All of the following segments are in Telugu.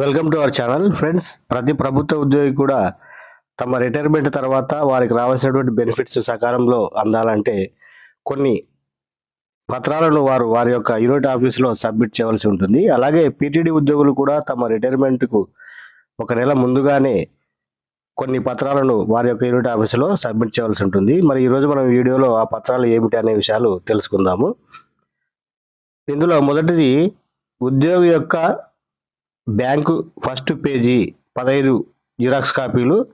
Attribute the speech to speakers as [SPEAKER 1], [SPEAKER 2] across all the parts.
[SPEAKER 1] Welcome to our channel. Friends ప్రతి ప్రభుత్వ ఉద్యోగి కూడా తమ రిటైర్మెంట్ తర్వాత వారికి రావాల్సినటువంటి బెనిఫిట్స్ సకాలంలో అందాలంటే కొన్ని పత్రాలను వారు వారి యొక్క యూనిట్ ఆఫీసులో సబ్మిట్ చేయవలసి ఉంటుంది. అలాగే పీటీడీ ఉద్యోగులు కూడా తమ రిటైర్మెంట్కు ఒక నెల ముందుగానే కొన్ని పత్రాలను వారి యొక్క యూనిట్ ఆఫీసులో సబ్మిట్ చేయవలసి ఉంటుంది. మరి ఈరోజు మనం వీడియోలో ఆ పత్రాలు ఏమిటి అనే విషయాలు తెలుసుకుందాము. ఇందులో మొదటిది ఉద్యోగి యొక్క బ్యాంకు ఫస్ట్ పేజీ పదహైదు జిరాక్స్ కాపీలు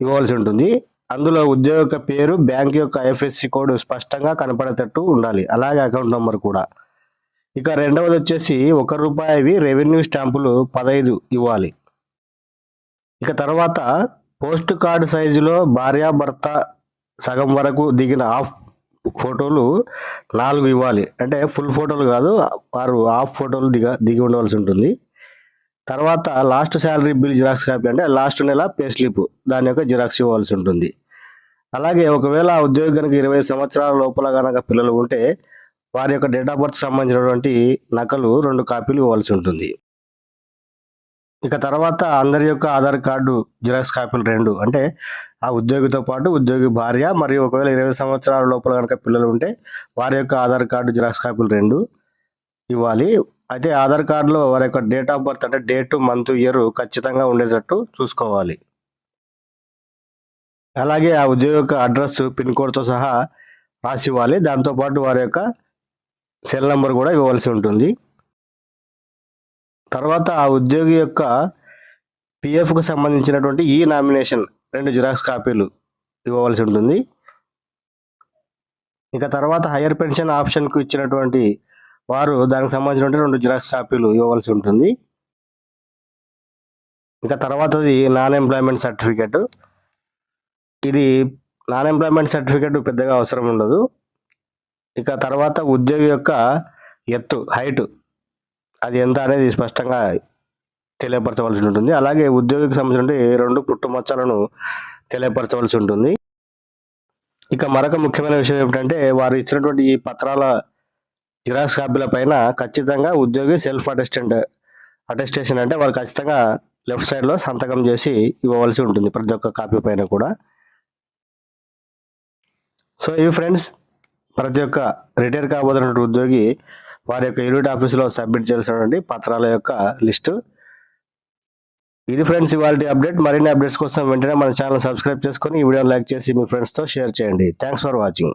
[SPEAKER 1] ఇవ్వవలసి ఉంటుంది. అందులో ఉద్యోగ పేరు బ్యాంక్ యొక్క ఐఎఫ్ఎస్సి కోడ్ స్పష్టంగా కనపడేటట్టు ఉండాలి. అలాగే అకౌంట్ నెంబర్ కూడా. ఇక రెండవది వచ్చేసి ఒక రూపాయివి రెవెన్యూ స్టాంపులు పదహైదు ఇవ్వాలి. ఇక తర్వాత పోస్ట్ కార్డు సైజులో భార్యాభర్త సగం వరకు దిగిన హాఫ్ ఫోటోలు నాలుగు ఇవ్వాలి. అంటే ఫుల్ ఫోటోలు కాదు వారు హాఫ్ ఫోటోలు దిగ దిగి ఉండవలసి ఉంటుంది. తర్వాత last salary bill xerox copy అంటే లాస్ట్ నెల పే స్లిప్. దాని యొక్క జిరాక్స్ ఇవ్వాల్సి ఉంటుంది. అలాగే ఒకవేళ ఆ ఉద్యోగి కనుక ఇరవై సంవత్సరాల లోపల కనుక పిల్లలు ఉంటే వారి యొక్క డేట్ ఆఫ్ బర్త్ సంబంధించినటువంటి నకలు రెండు కాపీలు ఇవ్వాల్సి ఉంటుంది. ఇక తర్వాత అందరి యొక్క ఆధార్ కార్డు జిరాక్స్ కాపీలు రెండు. అంటే ఆ ఉద్యోగితో పాటు ఉద్యోగి భార్య మరియు ఒకవేళ ఇరవై సంవత్సరాల లోపల కనుక పిల్లలు ఉంటే వారి యొక్క ఆధార్ కార్డు జిరాక్స్ కాపీలు రెండు ఇవ్వాలి. అయితే ఆధార్ కార్డులో వారి యొక్క డేట్ ఆఫ్ బర్త్ అంటే డేట్ మంత్ ఇయర్ ఖచ్చితంగా ఉండేటట్టు చూసుకోవాలి. అలాగే ఆ ఉద్యోగి యొక్క అడ్రస్ పిన్ కోడ్తో సహా రాసి ఇవ్వాలి. దాంతోపాటు వారి యొక్క సెల్ నెంబర్ కూడా ఇవ్వవలసి ఉంటుంది. తర్వాత ఆ ఉద్యోగి యొక్క పిఎఫ్కు సంబంధించినటువంటి ఈ నామినేషన్ రెండు జిరాక్స్ కాపీలు ఇవ్వవలసి ఉంటుంది. ఇక తర్వాత హయ్యర్ పెన్షన్ ఆప్షన్కు ఇచ్చినటువంటి వారు దానికి సంబంధించిన రెండు జిరాక్స్ కాపీలు ఇవ్వవలసి ఉంటుంది. ఇంకా తర్వాతది నాన్ ఎంప్లాయ్మెంట్ సర్టిఫికెట్ ఇది నాన్ ఎంప్లాయ్మెంట్ సర్టిఫికెట్ పెద్దగా అవసరం ఉండదు. ఇక తర్వాత ఉద్యోగి యొక్క ఎత్తు హైట్ అది ఎంత అనేది స్పష్టంగా తెలియపరచవలసి ఉంటుంది. అలాగే ఉద్యోగికి సంబంధించిన రెండు పుట్టుమచ్చలను తెలియపరచవలసి ఉంటుంది. ఇక మరొక ముఖ్యమైన విషయం ఏమిటంటే వారు ఇచ్చినటువంటి ఈ పత్రాల జిరాక్స్ కాపీల పైన ఖచ్చితంగా ఉద్యోగి సెల్ఫ్ అటెస్టెంట్ అటెస్టేషన్ అంటే వారు ఖచ్చితంగా లెఫ్ట్ సైడ్లో సంతకం చేసి ఇవ్వవలసి ఉంటుంది ప్రతి ఒక్క కాపీ పైన కూడా. సో ఇవి ఫ్రెండ్స్ ప్రతి ఒక్క రిటైర్ కాబోతున్నటువంటి ఉద్యోగి వారి యొక్క యూనిట్ ఆఫీసులో సబ్మిట్ చేయాల్సినటువంటి పత్రాల యొక్క లిస్టు ఇది ఫ్రెండ్స్ ఇవాళ అప్డేట్ మరిన్ని అప్డేట్స్ కోసం వెంటనే మన ఛానల్ సబ్స్క్రైబ్ చేసుకొని ఈ వీడియోని లైక్ చేసి మీ ఫ్రెండ్స్తో షేర్ చేయండి. Thanks for watching